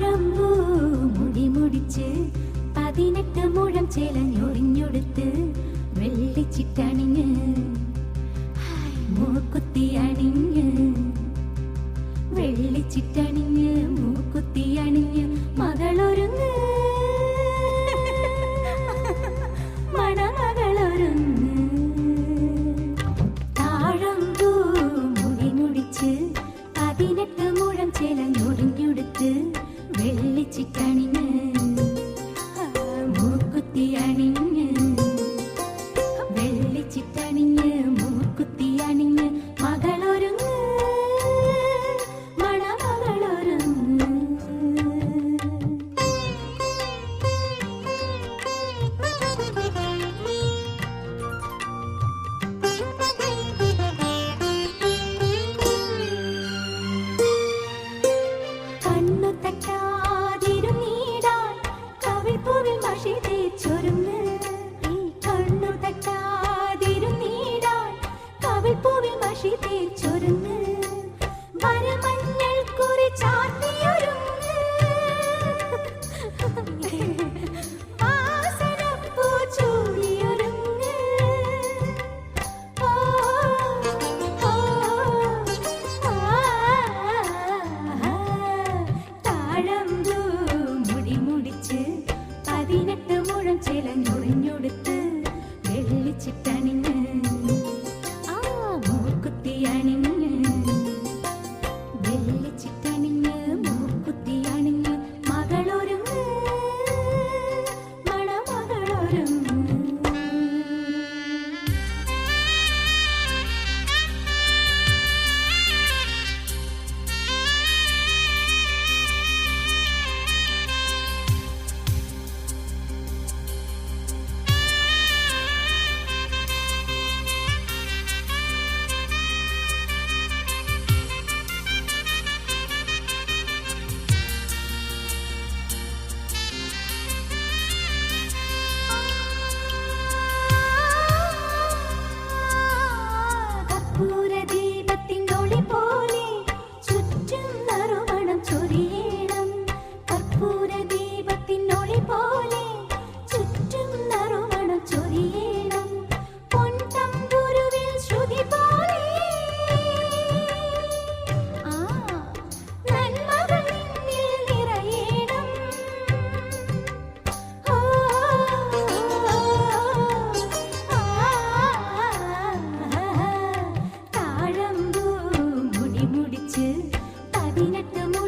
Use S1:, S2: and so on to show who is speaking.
S1: താഴമ്പൂ മുടി മുടിച്ച് പതിനെട്ട് മുഴം ചേലഞ്ഞൊറിഞ്ഞൊടുത്ത് വെള്ളിച്ചിട്ടണിഞ്ഞ് മൂക്കുത്തി അണിഞ്ഞ്. വെള്ളിച്ചിട്ടണിഞ്ഞ് മൂക്കുത്തി അണിഞ്ഞ് മകളൊരുങ്ങ്. ചൊരുങ്ങ് ഈ കണ്ണു കവിൾപ്പൂവിൽ മഷി തേച്ചൊരുങ്ങ് பதினெட்டு